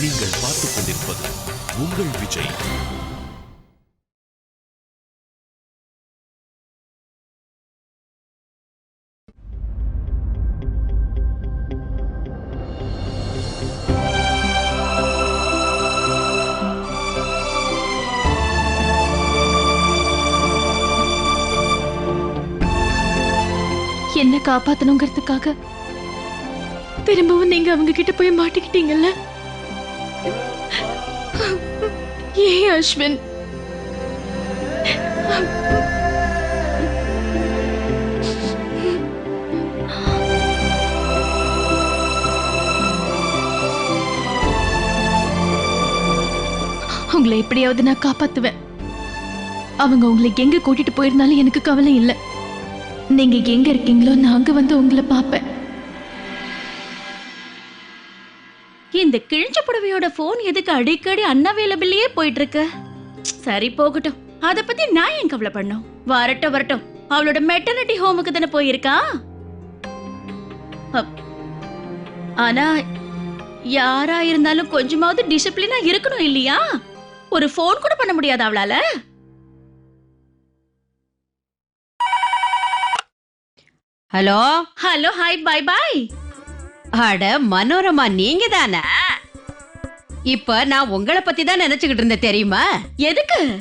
நீங்கள் பார்த்துக் கொண்டிருப்பது உங்கள் விஜய். என்ன காப்பாத்தணுங்கிறதுக்காக. திரும்பவும் நீங்க அவங்க கிட்ட போய் மாட்டிக்கிட்டீங்கல்ல? ஏன் அஸ்வின். உங்களை எப்படியாவது நான் காப்பாத்துவேன். அவங்க உங்களை எங்க கூட்டிட்டு போயிருந்தாலும் எனக்கு கவலை இல்லை. நீங்க எங்க இருக்கீங்களோ நான் அங்க வந்து உங்களை பார்ப்பேன். இந்த கிழிஞ்ச புடவையோட போன் எதுக்கு அடிக்கடி அன்அவைலபிள்லயே போயிட்டு இருக்கு சரி போகட்டும். அத பத்தி நான் ஏன் கவலை பண்ணும் வரட்டும் வரட்டும். அவளோட மெட்டர்னிட்டி ஹோமுக்கு தானே போயிருக்கா. ஆனா யாரா இருந்தாலும் கொஞ்சமாவது டிசிப்ளினா இருக்கணும் இல்லையா? ஒரு ஃபோன் கூட பண்ண முடியாது அவளால. Hello hello hi bye bye அட மனோரமா நீங்க தானே இப்ப நான் உங்களை பத்தி தான் நினைச்சுக்கிட்டு இருந்தேன் தெரியுமா? எதுக்கு?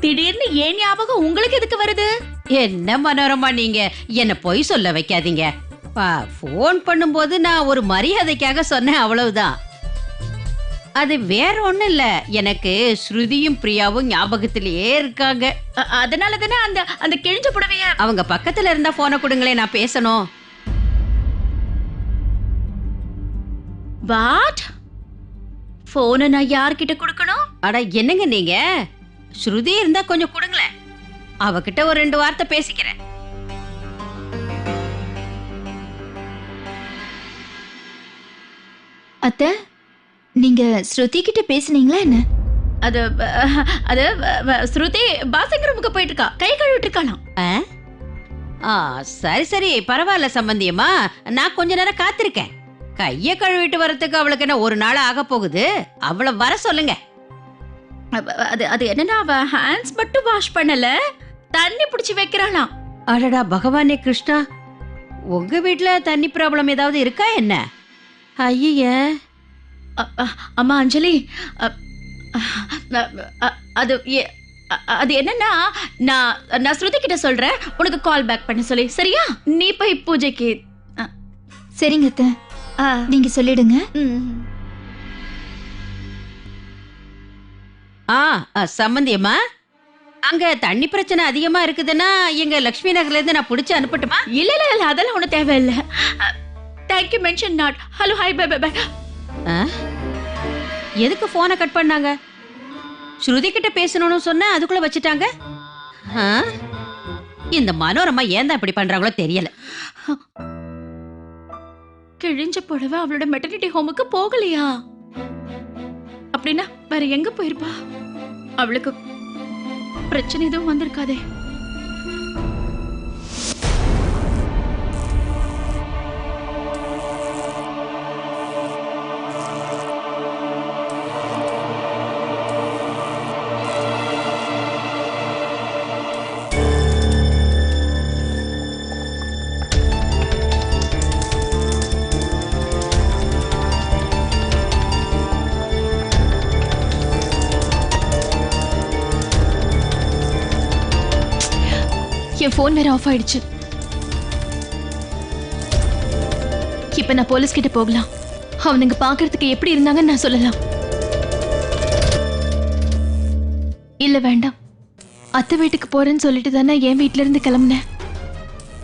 திடீர்னு ஏன் ஞாபகம் உங்களுக்கு எதுக்கு வருது? என்ன மனோரமா நீங்க? என்ன பொய் சொல்ல வைக்காதீங்க. ஃபோன் பண்ணும்போது நான் ஒரு மரியாதைக்காக சொன்னேன் அவ்வளவுதான். அது வேற ஒண்ணும் இல்ல. எனக்கு ஸ்ருதியும் பிரியாவும் ஞாபகத்திலேயே இருக்காங்க. அதனால தானே அந்த அந்த கிழிஞ்ச புடவைய அவங்க பக்கத்துல இருந்தா போனை கொடுங்களேன் நான் பேசணும். வாட் போனை நான் யார்கிட்ட கொடுக்கணும்? அட என்னங்க நீங்க? ஸ்ருதி இருந்தா கொஞ்சம் கொடுங்களேன். அவகிட்ட ஒரு ரெண்டு வார்த்தை பேசிக்கிறேன். அத்தை நீங்க ஸ்ருதி கிட்ட பேசுனீங்களா என்ன? அது அது ஸ்ருதி பாசிங் ரூமுக்கு போயிட்டு இருக்கா கை கழுவிட்டு இருக்காளாம் ஆ? ஆ சரி சரி. பரவாயில்ல சம்பந்தியம்மா. நான் கொஞ்ச நேரம் காத்திருக்கேன். கைய கழுவிட்டு வரதுக்கு அவளுக்கு என்ன ஒரு நாள் ஆக போகுது? அவளை வர சொல்லுங்க. அது அது என்னன்னா அவ ஹேண்ட்ஸ் மட்டும் வாஷ் பண்ணல தண்ணி பிடிச்சி வைக்கிறாளாம். அடடா பகவானே கிருஷ்ணா. உங்க வீட்ல தண்ணி ப்ராப்ளம் ஏதாவது இருக்கா என்ன? ஐய. அம்மா அஞ்சலி அது அது என்னன்னா நான் நான் ஸ்ருதி கிட்ட சொல்றேன். உனக்கு கால் பேக் பண்ண சொல்லி. சரியா? நீ போய் பூஜைக்கு சரிங்க நீங்க சொல்லிடுங்க. ம். ஆ ஆ, சம்பந்தியம்மா அங்க தண்ணி பிரச்சனை அதிகமா இருக்குதுன்னா எங்க லக்ஷ்மி நகர்ல இருந்து நான் புடிச்சு அனுப்பட்டுமா? இல்ல இல்ல இல்ல அதெல்லாம் ஒண்ணும் தேவையில்லை. Thank you mention not hello hi bye bye bye ஆ? எதுக்கு போனை கட் பண்ணாங்க? ஸ்ருதி கிட்ட பேசணும்னு சொன்ன அதுக்குள்ள வச்சுட்டாங்க? ஆ? இந்த மனோரமா ஏன் தான் இப்படி பண்றாங்களோ தெரியல. கிழிஞ்ச புடவை அவளோட மெட்டர்னிட்டி ஹோமுக்கு போகலையா? அப்படின்னா வேற எங்க போயிருப்பா? அவளுக்கு பிரச்சனை எதுவும் வந்திருக்காதே. போன் ஃபோன் வேற ஆஃப் ஆயிடுச்சு. இப்ப நான் போலீஸ் கிட்ட போகலாம். அவனுங்க பாக்குறதுக்கு எப்படி இருந்தாங்கன்னு நான் சொல்லலாம். இல்ல வேண்டாம். அத்தை வீட்டுக்கு போறேன்னு சொல்லிட்டு தானே என் வீட்ல இருந்து கிளம்புனேன்.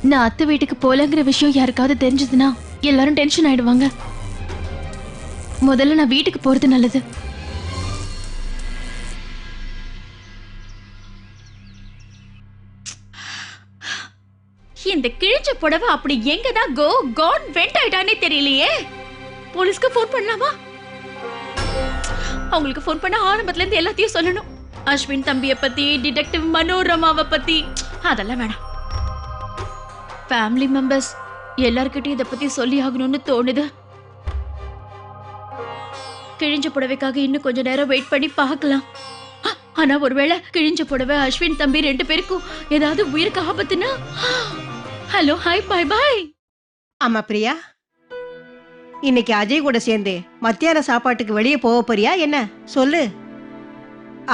நான் அத்தை வீட்டுக்கு போலங்கிற விஷயம் யாருக்காவது தெரிஞ்சதுன்னா எல்லாரும் டென்ஷன் ஆயிடுவாங்க. முதல்ல நான் வீட்டுக்கு போறது நல்லது. புடவ புடவை அப்படி எங்க தான் கோ காட் வெண்ட் ஆயிட்டானே தெரியலையே. போலீஸ்க்கு ஃபோன் பண்ணலாமா? அவங்களுக்கு ஃபோன் பண்ண ஆரம்பத்துல இருந்து எல்லாத்தையும் சொல்லணும். அஸ்வின் தம்பிய பத்தி டிடெக்டிவ் மனோரமாவை பத்தி அதெல்லாம் வேணாம். ஃபேமிலி மெம்பர்ஸ் எல்லார்கிட்டயும் இதை பத்தி சொல்லி ஆகணும்னு தோணுது. கிழிஞ்ச புடவைக்காக இன்னும் கொஞ்ச நேரம் வெயிட் பண்ணி பார்க்கலாம். ஆனா ஒருவேளை கிழிஞ்ச புடவை அஸ்வின் தம்பி ரெண்டு பேருக்கும் ஏதாவது உயிருக்கு ஆபத்துனா? Hello hi bye bye. ஆமா பிரியா. இன்னைக்கு அஜய் கூட சேர்ந்து மத்தியான சாப்பாட்டுக்கு வெளியே போக போறியா என்ன? சொல்லு.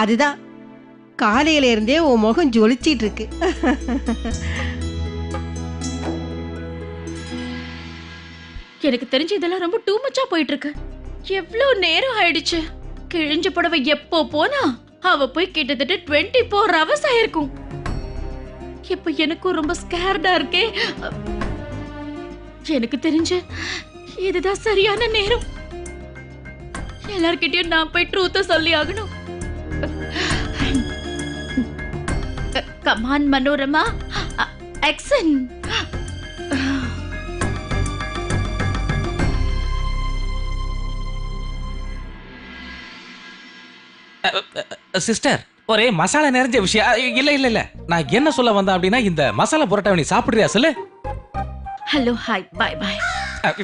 அதுதான். காலையில இருந்தே உன் முகம் ஜொலிச்சிட்டு இருக்கு. எனக்கு தெரிஞ்சு இதெல்லாம் ரொம்ப டூ மச்சா போயிட்டு இருக்கு எவ்வளவு நேரம் ஆயிடுச்சு. கிழிஞ்ச புடவை எப்போ போனா அவ போய் கிட்டத்தட்ட டுவெண்ட்டி ஃபோர் ஹவர்ஸ் ஆயிருக்கும். இப்ப எனக்கும் ரொம்ப ஸ்கேர்டா இருக்கே. எனக்கு தெரிஞ்சு இதுதான் சரியான நேரம். எல்லார்கிட்டயும் நான் போய் ட்ரூத்த சொல்லி ஆகணும். கமான் மனோரமா எக்ஸன் சிஸ்டர் ஒரே மசாலா நிறைஞ்ச விஷயம். இல்ல இல்ல இல்ல. நான் என்ன சொல்ல வந்தேன் அப்படின்னா இந்த மசாலா புரோட்டா நீ சாப்பிடுறியா சொல்லு. Hello hi bye bye uh,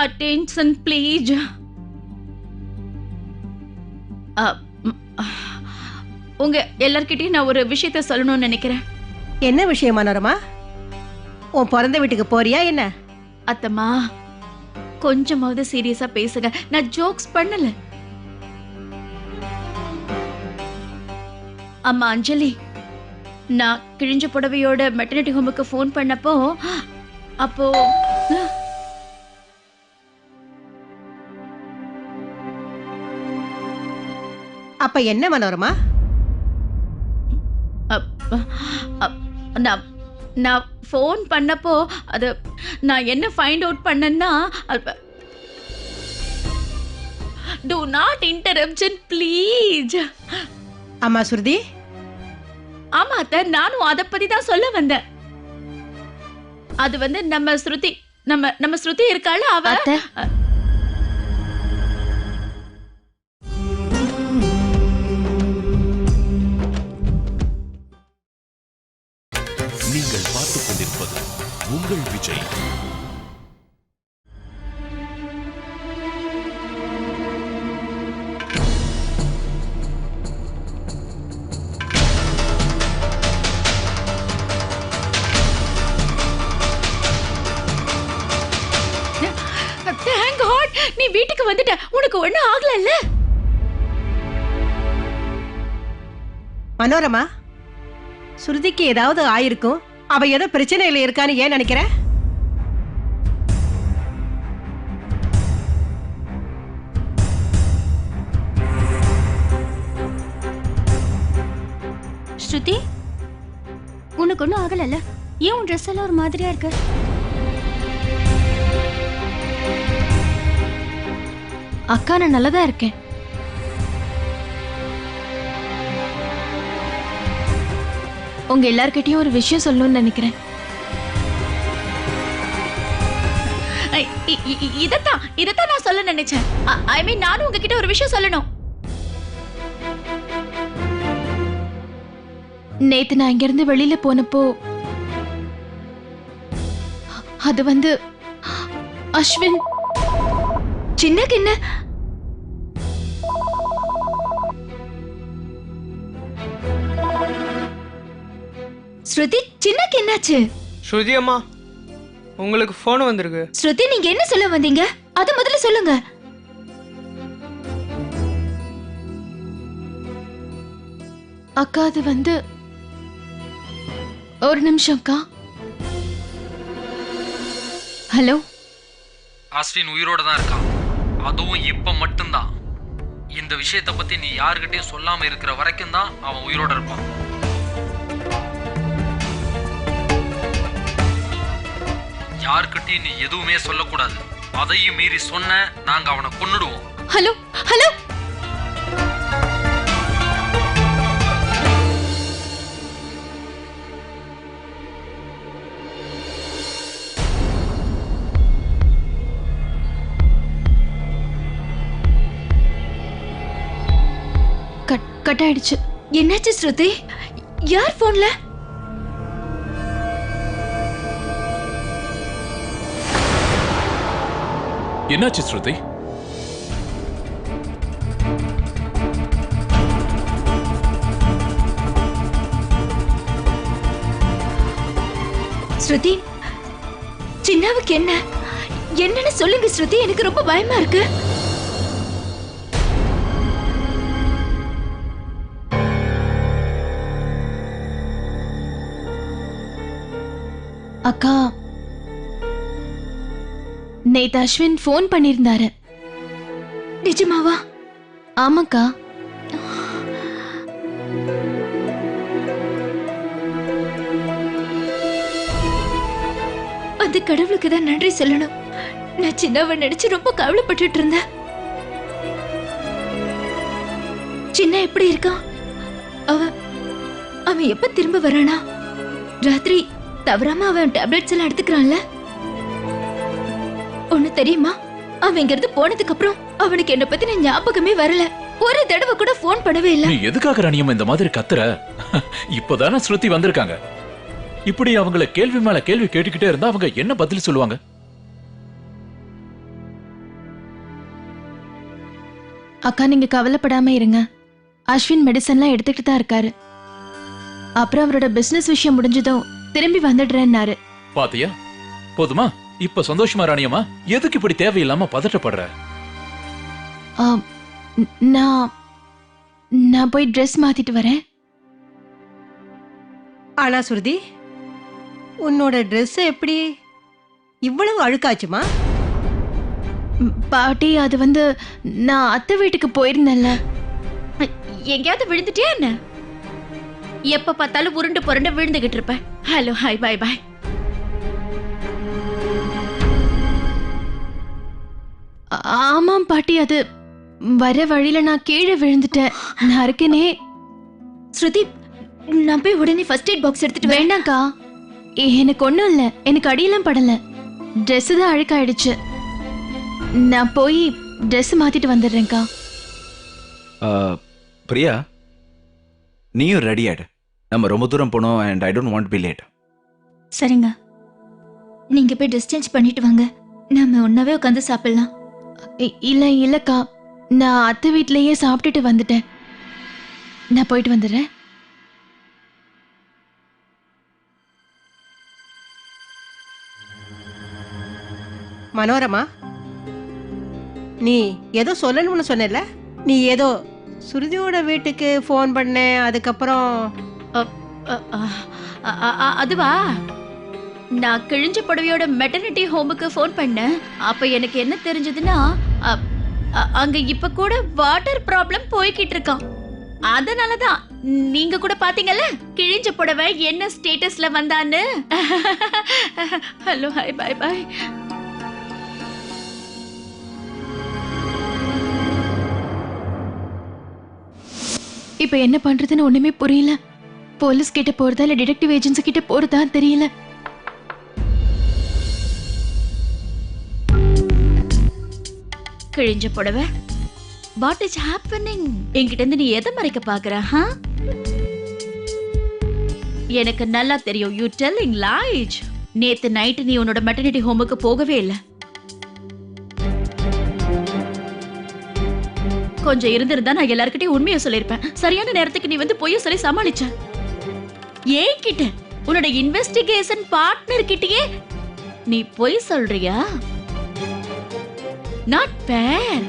attention please. Uh, hmm, உங்க எல்லார்கிட்டயும் நான் ஒரு விஷயத்த சொல்லணும்னு நினைக்கிறேன். என்ன விஷயம் மனோரமா? உன் பிறந்த வீட்டுக்கு போறியா என்ன? அத்தம்மா கொஞ்சமாவது சீரியஸா பேசுங்க. நான் ஜோக்ஸ் பண்ணல. அம்மா அஞ்சலி நான் கிழிஞ்ச புடவையோட மெட்டர்னிட்டி ஹோமுக்கு ஃபோன் பண்ணப்போ அப்போ அப்ப என்ன மனோரமா? நான் நான் ஃபோன் பண்ணப்போ அது நான் என்ன ஃபைண்ட் அவுட் பண்ணேன்னா டு நாட் இன்டரப்ஷன் ப்ளீஸ் அம்மா சுருதி ஆமா அத்தை நானும் அதை பத்தி தான் சொல்ல வந்தேன். அது வந்து நம்ம ஸ்ருதி நம்ம நம்ம ஸ்ருதி இருக்கால அவ? வீட்டுக்கு வந்துட்ட. உனக்கு ஒண்ணும் ஆகலல்ல? மனோரமா சுருதிக்கு ஏதாவது ஆயிருக்கும்? அவ ஏதோ பிரச்சனையில இருக்கான்னு ஏன் நினைக்கிற? ஸ்ருதி உனக்கு ஒன்றும் ஆகலல்ல? ஏன் உன் ட்ரெஸ் எல்லாம் ஒரு மாதிரியா இருக்கு? அக்கா நான் நல்லதா இருக்கேன். உங்க எல்லார்கிட்டயும் ஒரு விஷயம் சொல்லணும்னு நினைக்கிறேன். ஐ- இ- இ- இதத்தான் இதத்தான் நான் சொல்ல நினைச்சேன். ஐ மீன் நானும் உங்ககிட்ட ஒரு விஷயம் சொல்லணும். நேத்து நான் இங்கிருந்து வெளியில போனப்போ அது வந்து அஸ்வின் சின்ன கிண்ண ஸ்ருதி சின்னக்கு என்னாச்சு? ஸ்ருதி அம்மா உங்களுக்கு ஃபோன் வந்திருக்கு. ஸ்ருதி நீங்க என்ன சொல்ல வந்தீங்க? அத முதல்ல சொல்லுங்க. அக்கா அது வந்து ஒரு நிமிஷம் அக்கா. ஹலோ? அஸ்வின் உயிரோட தான் இருக்கான். அதுவும் இப்ப மட்டும்தான். இந்த விஷயத்தை பத்தி நீ யாருக்கிட்டையும் சொல்லாம இருக்கிற வரைக்கும் தான் அவன் உயிரோட இருப்பான். யாருக்கிட்டையும் நீ எதுவுமே சொல்லக்கூடாது. அதையும் மீறி சொன்ன நாங்க அவனை கொன்னுடுவோம். Hello hello. கட் கட் ஆயிடுச்சு என்னாச்சு ஸ்ருதி? யார் போன்ல என்னாச்சு ஸ்ருதி? ஸ்ருதி சின்னாவுக்கு என்ன? என்னன்னு சொல்லுங்க ஸ்ருதி எனக்கு ரொம்ப பயமா இருக்கு. அக்கா நேத்து அஸ்வின் ஃபோன் பண்ணியிருந்தாரு நிஜமாவா? ஆமாக்கா. அந்த கடவுளுக்கு தான் நன்றி சொல்லணும். நான் சின்னவன் நினைச்சு ரொம்ப கவலைப்பட்டுட்டு இருந்தேன். சின்ன எப்படி இருக்கான்? அவன் அவன் எப்ப திரும்ப வரானா? ராத்திரி தவறாம அவன் டேப்லெட்ஸ் எல்லாம் எடுத்துக்கிறான்ல? ஒண்ணு தெரியுமா? அவன் இங்க இருந்து போனதுக்கு அப்புறம் அவனுக்கு என்ன பத்தின ஞாபகமே வரல. ஒரு தடவை கூட ஃபோன் பண்ணவே இல்ல. நீ எதுக்காக ரணியம் இந்த மாதிரி கத்துற? இப்பதானே ஸ்ருதி வந்திருக்காங்க. இப்படி அவங்கள கேள்வி மேல கேள்வி கேட்டுக்கிட்டே இருந்தா அவங்க என்ன பதில் சொல்லுவாங்க? அக்கா நீங்க கவலைப்படாம இருங்க. அஸ்வின் மெடிசன்லாம் எடுத்துக்கிட்டு தான் இருக்காரு. அப்புறம் அவரோட பிசினஸ் விஷயம் முடிஞ்சதும் திரும்பி வந்துடுறேன்னாரு. பாத்தியா? போதுமா? இப்ப சந்தோஷமா ராணியம்மா எதுக்கு இப்படி தேவையில்லாம பதட்டப்படுற? நான் நான் போய் ட்ரெஸ் மாத்திட்டு வரேன். ஆனா சுருதி உன்னோட ட்ரெஸ் எப்படி இவ்வளவு அழுக்காச்சுமா? பாட்டி அது வந்து நான் அத்தை வீட்டுக்கு போயிருந்தேன்ல. எங்கேயாவது விழுந்துட்டியா என்ன? எப்ப பார்த்தாலும் உருண்டு புரண்டு விழுந்துகிட்டு இருப்பேன் ஹலோ ஹாய் பாய் பாய். ஆமாம் பாட்டி அது வர வழியில நான் கீழே விழுந்துட்டேன். நான் இருக்கேனே ஸ்ருதி நான் போய் உடனே ஃபர்ஸ்ட் எய்ட் பாக்ஸ் எடுத்துட்டு வேண்டாம்க்கா எனக்கு ஒண்ணும் இல்ல. எனக்கு அடியெல்லாம் படல. Dress தான் அழுக்காயிடுச்சு. நான் போய் Dress மாத்திட்டு வந்துடுறேன்க்கா. ஆ, பிரியா நீயும் ரெடி ஆயிடு. நம்ம ரொம்ப தூரம் போனோம் and I don't want be late சரிங்க. நீங்க போய் ட்ரெஸ் சேஞ்ச் பண்ணிட்டு வாங்க. நாம ஒன்னாவே உட்காந்து சாப்பிடலாம். இல்ல இல்லக்கா. நான் அத்தை வீட்லயே சாப்பிட்டுட்டு வந்துட்டேன். நான் போயிட்டு வந்துடுறேன். மனோரமா நீ ஏதோ சொல்லணும்னு சொன்னல நீ ஏதோ சுருதியோட வீட்டுக்கு ஃபோன் பண்ண அதுக்கப்புறம் அதுவா? நான் கிழிஞ்ச புடவையோட மெட்டர்னிட்டி ஹோமுக்கு ஃபோன் பண்ணேன். அப்ப எனக்கு என்ன தெரிஞ்சதுன்னா அங்க இப்ப கூட வாட்டர் ப்ராப்ளம் போய்கிட்டு இருக்கான் அதனாலதான் நீங்க கூட பாத்தீங்கல்ல கிழிஞ்ச புடவை என்ன ஸ்டேட்டஸ்ல வந்தான்னு? ஹலோ ஹாய் பாய் பாய் இப்ப என்ன பண்றதுன்னு ஒண்ணுமே புரியல. போலீஸ் கிட்ட போறதா இல்ல டிடெக்டிவ் ஏஜென்சி கிட்ட போறதா தெரியல. கிழிஞ்ச புடவை. வாட் இஸ் ஹேப்பனிங் என்கிட்ட இருந்து நீ எதை மறைக்க பாக்குற ஹா எனக்கு நல்லா தெரியும். யூ டெல்லிங் லாய்ஜ் நேத்து நைட் நீ உன்னோட மெட்டர்னிட்டி ஹோமுக்கு போகவே இல்லை. கொஞ்சம் இருந்திருந்தா நான் எல்லாருக்கிட்டையும் உண்மையை சொல்லியிருப்பேன். சரியான நேரத்துக்கு நீ வந்து பொய்ய சொல்லி சமாளிச்ச. ஏன் கிட்ட உன்னோட இன்வெஸ்டிகேஷன் பார்ட்னர் கிட்டயே நீ பொய் சொல்றியா? Not bad.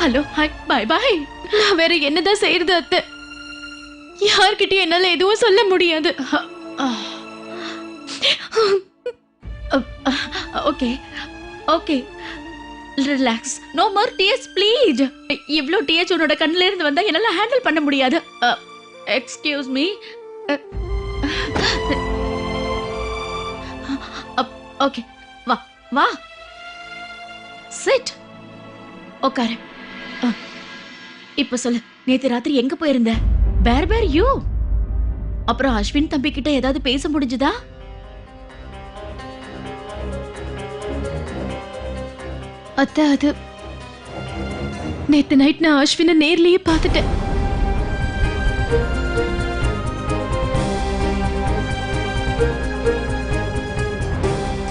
Hello hi bye bye நான் வேற என்னதான் செய்யறது அத்தை? யார்கிட்டயும் என்னால எதுவும் சொல்ல முடியாது. Okay okay relax no more tears please இவ்வளோ டியர்ஸ் உன்னோட கண்ணில இருந்து வந்தா என்னால ஹேண்டில் பண்ண முடியாது. Excuse me okay. வா வா. சிட். உட்காரு இப்ப சொல்லு. நேத்து ராத்திரி எங்க போயிருந்த? பேர் பேர் யூ? அப்புறம் அஸ்வின் தம்பி கிட்ட ஏதாவது பேச முடிஞ்சுதா? அத்தை அது நேத்து நைட் நான் அஸ்வினை நேர்லயே பார்த்துட்டேன்.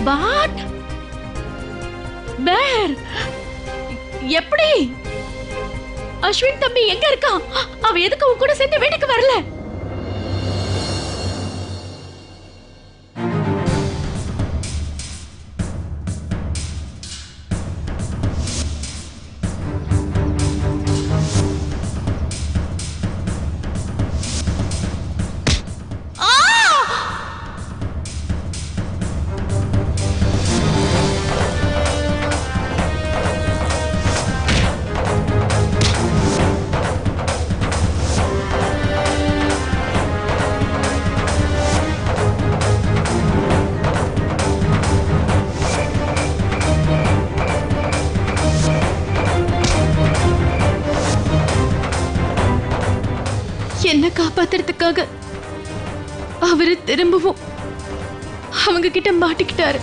வாட் பேர் எப்படி? அஸ்வின் தம்பி எங்க இருக்கான்? அவ எதுக்கு உன் கூட சேர்ந்து வீட்டுக்கு வரல? காப்பாத்துறதுக்காக அவரு திரும்பவும் அவங்க கிட்ட மாட்டிக்கிட்டாரு.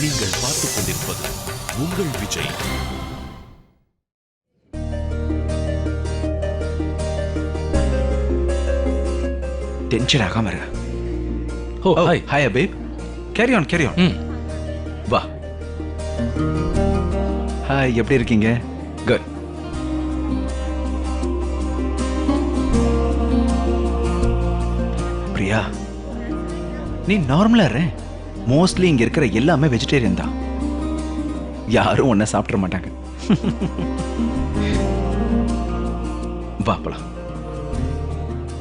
நீங்கள் பார்த்துக் கொண்டிருப்பது உங்கள் விஜய். டென்ஷன் ஆகாம இரு ஓ ஹாய் ஹாய் அபேப் கேரி ஆன் கேரி ஆன் ம் வா. ஹாய் எப்படி இருக்கீங்க? குட் பிரியா நீ நார்மலா இரு. மோஸ்ட்லி இங்க இருக்கிற எல்லாமே வெஜிடேரியன் தான். யாரும் ஒன்ன சாப்பிட மாட்டாங்க. வா போலாம்.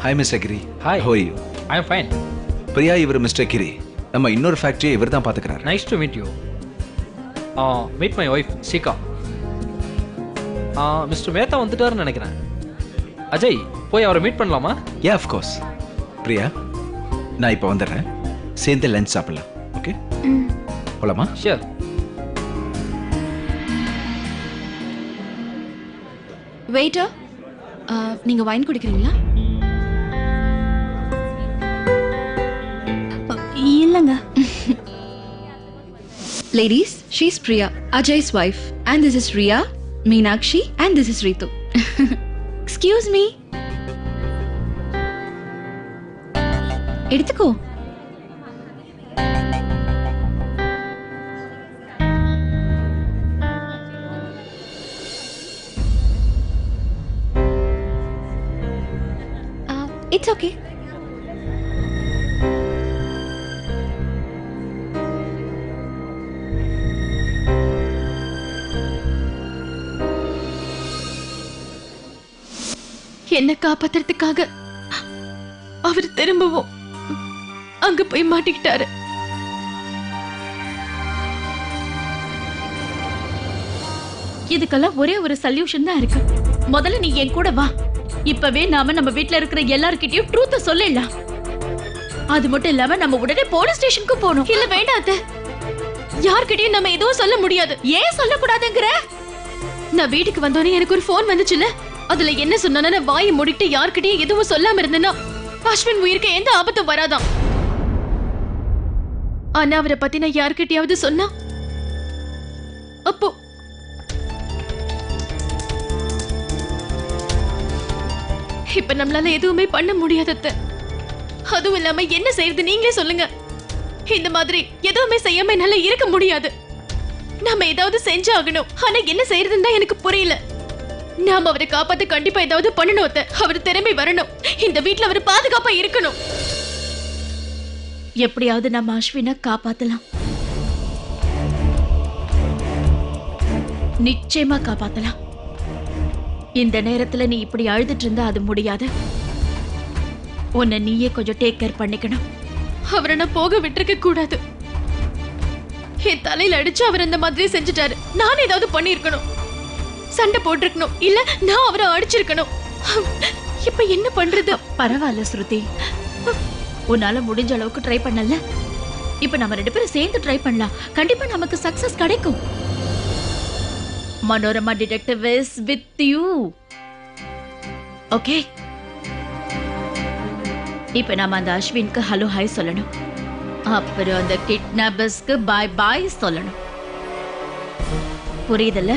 Hi mister Giri Hi. How you I fine Priya இவர் மிஸ்டர் கிரி நம்ம இன்னொரு ஃபேக்டரியை இவர் தான் பாத்துக்கிறாரு nice to meet you meet my wife சீகா mister Mehta வந்துட்டாருன்னு நினைக்கிறேன். அஜய் போய் அவரை மீட் பண்ணலாமா? யா ஆஃப் கோர்ஸ் பிரியா நான் இப்போ வந்துடுறேன். சேர்ந்து லஞ்ச் சாப்பிடலாம் ஓகே போலாமா? ஷியர் வெயிட்டர் நீங்க வைன் குடிக்கிறீங்களா? இல்லைங்க Ladies, she's Priya, Ajay's wife. And this is Riya, Meenakshi, and this is Ritu. Excuse me. எடுத்துக்கோ இட்ஸ் ஓகே என்ன காப்பாத்துறதுக்காக அவர் திரும்பவும் அங்க போய் மாட்டிக்கிட்டாரு. இதுக்கெல்லாம் ஒரே ஒரு சொல்யூஷன் தான் இருக்கு. முதல்ல நீ என் கூட வா. இப்பவே நாம நம்ம வீட்ல இருக்கிற எல்லார்கிட்டயும் ட்ரூத்த சொல்லிடலாம். அது மட்டும் இல்லாம நம்ம உடனே போலீஸ் ஸ்டேஷனுக்கு போகணும். இல்ல வேண்டாது யார்கிட்டயும் நம்ம எதுவும் சொல்ல முடியாது. ஏன் சொல்லக்கூடாதுங்கிற? நான் வீட்டுக்கு வந்தோடனே எனக்கு ஒரு ஃபோன் வந்துச்சுல்ல? அதுல என்ன சொன்னா வாயை மூடிட்டு யார்கிட்டயும் எதுவும் சொல்லாம இருந்தேன்னா அஸ்வின் உயிருக்கு எந்த ஆபத்தும் வராதான் ஆனா அவரை பத்தி நான் யார்கிட்டயாவது சொன்னா? அப்போ இப்ப நம்மளால எதுவுமே பண்ண முடியாதத்த அதுவும் இல்லாம என்ன செய்யறது நீங்களே சொல்லுங்க. இந்த மாதிரி எதுவுமே செய்யாம என்னால இருக்க முடியாது. நாம ஏதாவது செஞ்சாகணும். ஆனா என்ன செய்யறதுன்னு தான் எனக்கு புரியல. நாம அவரை காப்பாத்த கண்டிப்பா ஏதாவது பண்ணணும் அத்தை. அவர் திரும்பி வரணும். இந்த வீட்ல அவர் பாதுகாப்பா இருக்கணும். எப்படியாவது நம்ம அஸ்வினை காப்பாத்தலாம். நிச்சயமா காப்பாத்தலாம். இந்த நேரத்துல நீ இப்படி அழுதுட்டு இருந்தா அது முடியாது. உன்னை நீயே கொஞ்சம் டேக் கேர் பண்ணிக்கணும். அவரை நான் போக விட்டுருக்க கூடாது. என் தலையில அடிச்சு அவர் அந்த மாதிரி செஞ்சுட்டாரு. நான் ஏதாவது பண்ணிருக்கணும் சண்டை போட்டிருக்கணும். இல்ல நான் அவரை அடிச்சிருக்கணும். இப்ப என்ன பண்றது? பரவாயில்ல ஸ்ருதி. உன்னால முடிஞ்ச அளவுக்கு ட்ரை பண்ணல. இப்ப நம்ம ரெண்டு பேரும் சேர்ந்து ட்ரை பண்ணலாம். கண்டிப்பா நமக்கு சக்சஸ் கிடைக்கும். Manorama detective is with you okay இப்ப நாம அந்த அஸ்வின்க்கு ஹலோ ஹாய் சொல்லணும். அப்புறம் அந்த கிட்னாபர்ஸ்க்கு பாய் பாய் சொல்லணும். புரியுதுல்ல?